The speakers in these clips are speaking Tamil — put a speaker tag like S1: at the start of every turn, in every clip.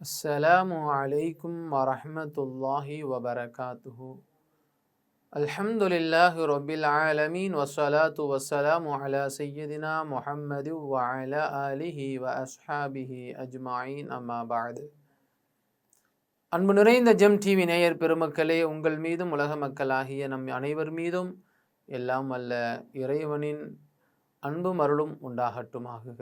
S1: السلام عليكم ورحمة الله وبركاته الحمد لله رب العالمين والصلاة والسلام على سيدنا محمد وعلى آله وأصحابه أجمعين أما بعد அன்பு நிறைந்த ஜெம் டிவி நேயர் பெருமக்களே உங்கள் மீதும் உலக மக்களாகிய நம் அனைவர் மீதும் எல்லாம் அல்ல இறைவனின் அன்பும் அருளும் உண்டாகட்டுமாகுக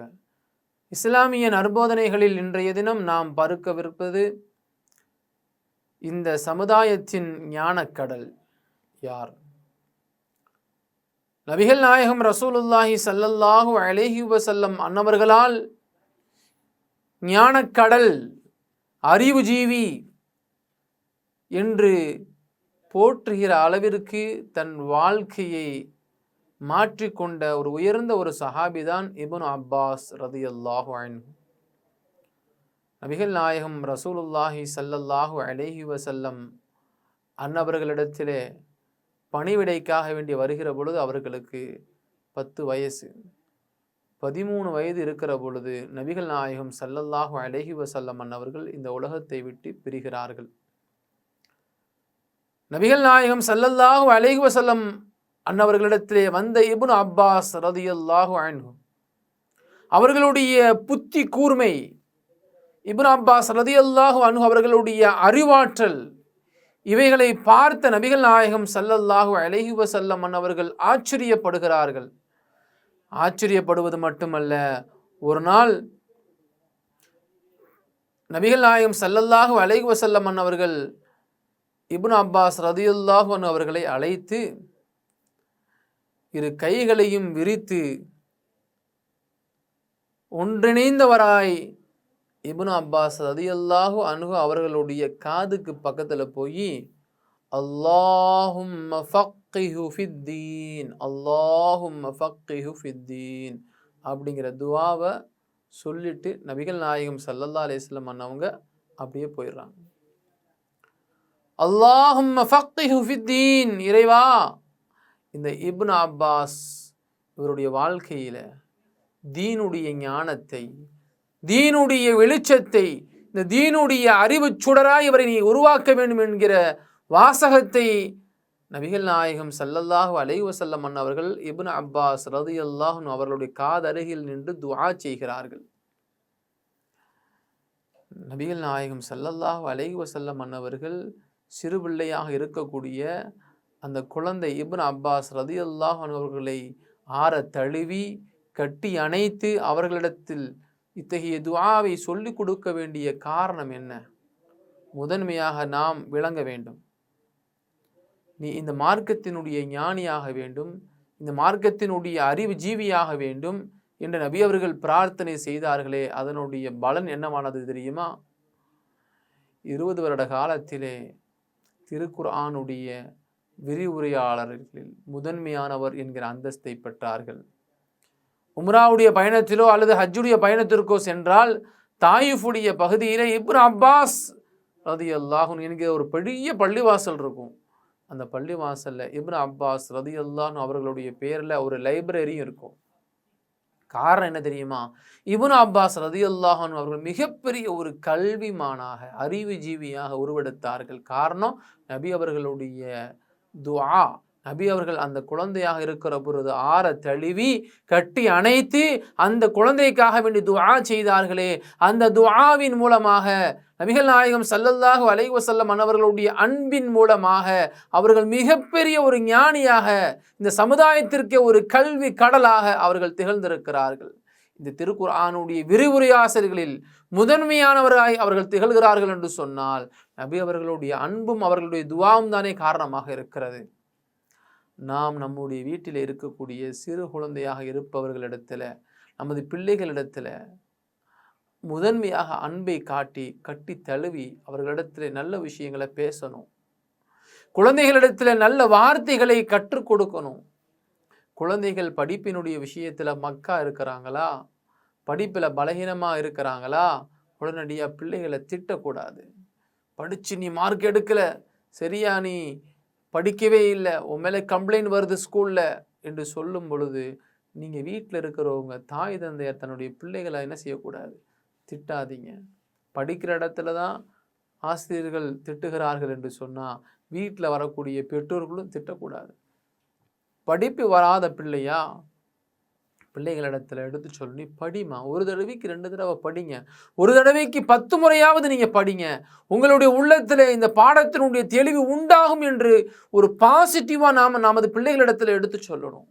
S1: இஸ்லாமிய நற்போதனைகளில் இன்றைய தினம் நாம் பருக்கவிருப்பது இந்த சமுதாயத்தின் ஞானக்கடல். யார்? நபிகள் நாயகம் ரசூலுல்லாஹி சல்லல்லாஹு அலேஹி வசல்லம் அன்னவர்களால் ஞானக்கடல் அறிவு ஜீவி என்று போற்றுகிற அளவிற்கு தன் வாழ்க்கையை மாற்றிக்கொண்ட ஒரு உயர்ந்த ஒரு சஹாபிதான் இபுன் அப்பாஸ் ரதி அல்லாஹு நபிகள் நாயகம் ரசூலுல்லாஹி சல்லல்லாஹு அலேஹி வசல்லம் அன்னவர்களிடத்திலே பணிவிடைக்காக வேண்டி வருகிற பொழுது அவர்களுக்கு பத்து வயசு. பதிமூணு வயது இருக்கிற பொழுது நபிகள் நாயகம் சல்லல்லாஹு அலேஹி வசல்லம் அன்னவர்கள் இந்த உலகத்தை விட்டு பிரிகிறார்கள். நபிகள் நாயகம் சல்லல்லாஹு அலேஹி வசல்லம் அன்னவர்களிடத்திலே வந்த இபுன் அப்பாஸ் ரதியல்லாஹு அன்ஹு. அவர்களுடைய புத்தி கூர்மை இபுன் அப்பாஸ் ரதியல்லாஹு அன்ஹு அவர்களுடைய அறிவாற்றல் இவைகளை பார்த்த நபிகள் நாயகம் சல்லல்லாஹு அலஹி வசல்லம் அன்னவர்கள் ஆச்சரியப்படுகிறார்கள். ஆச்சரியப்படுவது மட்டுமல்ல ஒரு நாள் நபிகள் நாயகம் சல்லல்லாஹு அலைஹி வசல்லம் அன்னவர்கள் இபுன் அப்பாஸ் ரதியுல்லாஹு அவர்களை அழைத்து இரு கைகளையும் விரித்து ஒன்றிணைந்தவராய் இபுன் அப்பாஸ் அதியல்லாஹு அணுகு அவர்களுடைய காதுக்கு பக்கத்தில் போய் அல்லாஹும் அல்லாஹும் அப்படிங்கிற துவாவை சொல்லிட்டு நபிகள் நாயகம் சல்லல்லா அலிஸ்லம் அண்ணவங்க அப்படியே போயிடுறாங்க. அல்லாஹும் இறைவா இந்த இப்னு அப்பாஸ் இவருடைய வாழ்க்கையில் தீனுடைய ஞானத்தை தீனுடைய வெளிச்சத்தை இந்த தீனுடைய அறிவு சுடராய் இவரை நீ உருவாக்க வேண்டும் என்கிற வாசகத்தை நபிகள் நாயகம் சல்லல்லாஹு அலைவசல்லம் அவர்கள் இப்னு அப்பாஸ் ரது அல்லாஹும் அவர்களுடைய காதருகில் நின்று துவா செய்கிறார்கள். நபிகள் நாயகம் சல்லல்லாஹு அலைவசல்லம் அன்னவர்கள் சிறு பிள்ளையாக இருக்கக்கூடிய அந்த குழந்தை இப்னு அப்பாஸ் ரதி அல்லாஹ் அவர்களை ஆற தழுவி கட்டி அணைத்து அவர்களிடத்தில் இத்தகைய துவாவை சொல்லிக் கொடுக்க வேண்டிய காரணம் என்ன? முதன்மையாக நாம் விளங்க வேண்டும். நீ இந்த மார்க்கத்தினுடைய ஞானியாக வேண்டும் இந்த மார்க்கத்தினுடைய அறிவு ஜீவியாக வேண்டும் என்று நபி அவர்கள் பிரார்த்தனை செய்தார்களே அதனுடைய பலன் என்னவானது தெரியுமா? இருபது வருட காலத்திலே திருக்குர்ஆனுடைய விரிவுரையாளர்களில் முதன்மையானவர் என்கிற அந்தஸ்தை பெற்றார்கள். உம்ராவுடைய பயணத்திலோ அல்லது ஹஜ்ஜுடைய பயணத்திற்கோ சென்றால் தாயிஃபுடைய பகுதியில் இப்ரு அப்பாஸ் ரதி அல்லாஹுன் என்கிற ஒரு பெரிய பள்ளிவாசல் இருக்கும். அந்த பள்ளிவாசலில் இப்ரு அப்பாஸ் ரதி அல்லாஹ் அவர்களுடைய பேரில் ஒரு லைப்ரரியும் இருக்கும். காரணம் என்ன தெரியுமா? இபுன் அப்பாஸ் ரதி அல்லாஹன் அவர்கள் மிகப்பெரிய ஒரு கல்விமானாக அறிவு ஜீவியாக உருவெடுத்தார்கள். காரணம் நபி அவர்களுடைய துஆ. நபி அவர்கள் அந்த குழந்தையாக இருக்கிற பொழுது ஆற தழுவி கட்டி அணைத்து அந்த குழந்தைக்காக வேண்டி துஆ செய்தார்களே. அந்த துஆவின் மூலமாக நபிகள் நாயகம் சல்லல்லாஹு அலைவசல்லம் அவர்களுடைய அன்பின் மூலமாக அவர்கள் மிகப்பெரிய ஒரு ஞானியாக இந்த சமுதாயத்திற்கே ஒரு கல்வி கடலாக அவர்கள் திகழ்ந்திருக்கிறார்கள். இந்த திருக்குர்ஆனுடைய விரிவுரையாசிரியர்களில் முதன்மையானவராய் அவர்கள் திகழ்கிறார்கள் என்று சொன்னால் நபி அவர்களுடைய அன்பும் அவர்களுடைய துவாவும் தானே காரணமாக இருக்கிறது. நாம் நம்முடைய வீட்டில் இருக்கக்கூடிய சிறு குழந்தையாக இருப்பவர்களிடத்தில் நமது பிள்ளைகளிடத்தில் முதன்மையாக அன்பை காட்டி கட்டி தழுவி அவர்களிடத்தில் நல்ல விஷயங்களை பேசணும். குழந்தைகளிடத்தில் நல்ல வார்த்தைகளை கற்றுக் கொடுக்கணும். குழந்தைகள் படிப்பினுடைய விஷயத்தில் மக்கா இருக்கிறாங்களா? படிப்பில் பலகீனமாக இருக்கிறாங்களா? உடனடியாக பிள்ளைகளை திட்டக்கூடாது. படித்து நீ மார்க் எடுக்கலை. சரியா நீ படிக்கவே இல்லை. உன் மேலே கம்ப்ளைண்ட் வருது ஸ்கூலில் என்று சொல்லும் பொழுது நீங்கள் வீட்டில் இருக்கிறவங்க தாய் தந்தையர் தன்னுடைய பிள்ளைகளை என்ன செய்யக்கூடாது? திட்டாதீங்க. படிக்கிற இடத்துல தான் ஆசிரியர்கள் திட்டுகிறார்கள் என்று சொன்னால் வீட்டில் வரக்கூடிய பெற்றோர்களும் திட்டக்கூடாது. படிப்பு வராத பிள்ளையா? பிள்ளைகளிடத்தில் எடுத்து சொல்லி படிமா ஒரு தடவைக்கு ரெண்டு தடவை படிங்க. ஒரு தடவைக்கு பத்து முறையாவது நீங்கள் படிங்க. உங்களுடைய உள்ளத்தில் இந்த பாடத்தினுடைய தெளிவு உண்டாகும் என்று ஒரு பாசிட்டிவாக நாம் நமது பிள்ளைகளிடத்தில் எடுத்து சொல்லணும்.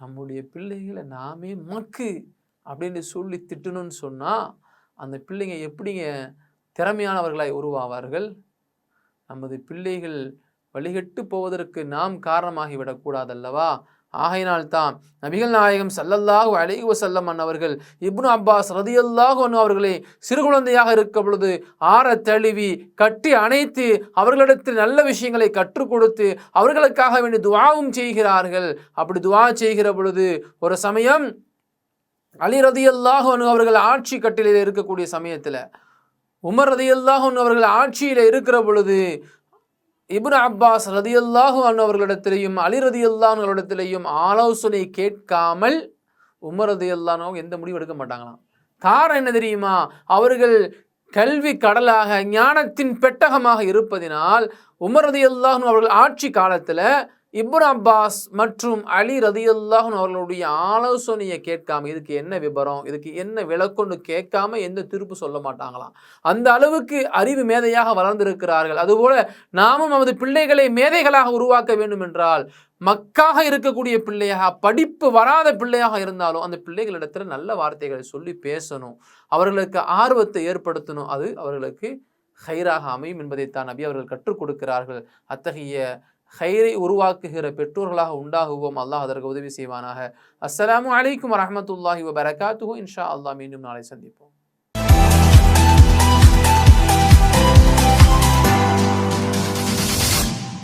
S1: நம்முடைய பிள்ளைகளை நாமே மக்கு அப்படின்னு சொல்லி திட்டணும்னு சொன்னால் அந்த பிள்ளைங்க எப்படிங்க திறமையானவர்களாய் உருவாவார்கள்? நமது பிள்ளைகள் வழிகட்டு போவதற்கு நாம் காரணமாகி விடக்கூடாதல்லவா ஆகையினால்தான் நபிகள் நாயகம் சல்லல்லாஹு அலைஹி வசல்லம் அவர்கள் இப்னு அப்பாஸ் ரதியல்லாஹு அனு அவர்களை சிறு குழந்தையாக இருக்க பொழுது ஆற தழுவி கட்டி அணைத்து அவர்களிடத்தில் நல்ல விஷயங்களை கற்றுக் கொடுத்து அவர்களுக்காக வேண்டி துவாவும் செய்கிறார்கள். அப்படி துவா செய்கிற பொழுது ஒரு சமயம் அலி ரதியல்லாஹு அவர்கள் ஆட்சி கட்டிலில் இருக்கக்கூடிய சமயத்தில் உமர் ரதியல்லாஹு அவர்கள் ஆட்சியில் இருக்கிற பொழுது இப்னு அப்பாஸ் ரதியல்லாஹு அவர்களிடத்திலையும் அலி ரதியல்லாஹுகளிடத்திலையும் ஆலோசனை கேட்காமல் உமர் ரதியல்லானவங்க எந்த முடிவு எடுக்க மாட்டாங்களாம். காரணம் என்ன தெரியுமா? அவர்கள் கல்வி கடலாக ஞானத்தின் பெட்டகமாக இருப்பதினால் உமர் ரதியல்லாஹு அவர்கள் ஆட்சி காலத்தில் இப்ரு அப்பாஸ் மற்றும் அலி ரதியுல்லாஹன் அவர்களுடைய ஆலோசனையை கேட்காம இதுக்கு என்ன விபரம்? இதுக்கு என்ன விளக்கொண்டு கேட்காம எந்த திருப்பு சொல்ல மாட்டாங்களாம். அந்த அளவுக்கு அறிவு மேதையாக வளர்ந்திருக்கிறார்கள். அதுபோல நாமும் நமது பிள்ளைகளை மேதைகளாக உருவாக்க வேண்டும் என்றால் மக்காக இருக்கக்கூடிய பிள்ளையாக படிப்பு வராத பிள்ளையாக இருந்தாலும் அந்த பிள்ளைகளிடத்துல நல்ல வார்த்தைகளை சொல்லி பேசணும். அவர்களுக்கு ஆர்வத்தை ஏற்படுத்தணும். அது அவர்களுக்கு ஹைராக அமையும் என்பதைத்தான் நபி அவர்கள் கற்றுக் கொடுக்கிறார்கள். அத்தகைய ஹைரை உருவாக்குகிற பெற்றோர்களாக உண்டாகுவோம். அல்லாஹ் அதற்கு உதவி செய்வானாக. அஸ்லாம் வலைக்கம் வரமத்துல்லாஹி வபரகாத்துஹூ. இன்ஷா அல்லாஹ் மீண்டும் நாளை சந்திப்போம்.